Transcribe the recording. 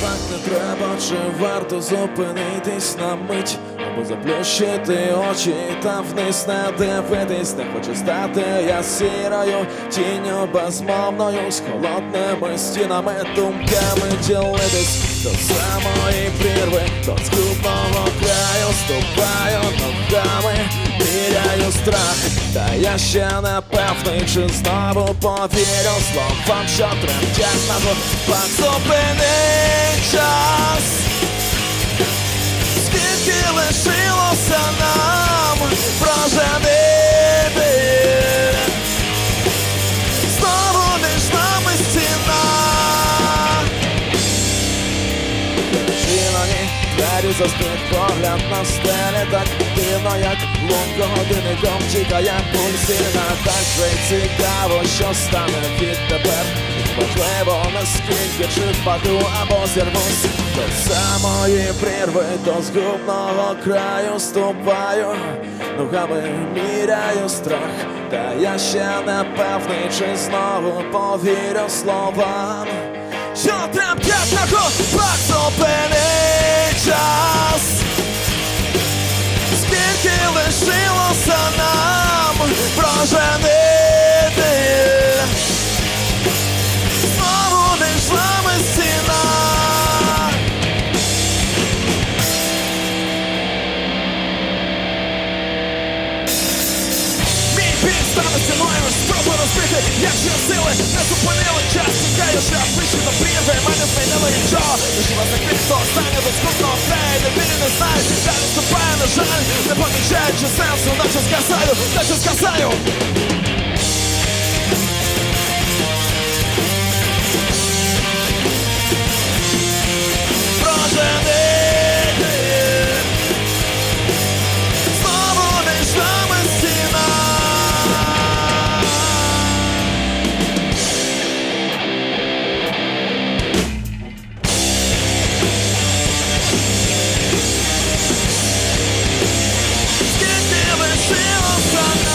так не треба, чи варто зупинитись на мить, або заплющити очі та вниз не дивитись, не хочу стати я сірою, тінню безмовною, з холодними стінами, думками ділитись. До самої прірви, до згубного краю, ступаю ногами, міряю страх, та я ще не певний, чи знову повірю словам, що тремтять на губах зупини застиг погляд на стелі Так дивно, як лунко годинником чекає пульсина Так же цікаво, що стане відтепер. Важливо, наскільки чи впаду або зірвусь. До самої прірви, до згубного краю ступаю. Ногами міряю страх Та я ще не певний, чи знову повірю словам. Що тремтять на губах Скільки лишилося нам проженити Знову між нами стіна. Мій біль стане стіною, спробуй розбити, як же сили не зупинили час, тікає шлях вище до прірви, мене змінило нічого, Лишила закрито, до скутного краю, не вірю, не знаю, далі ступаю, на жаль, Siedź sensu, deixa eu nacisk kasają from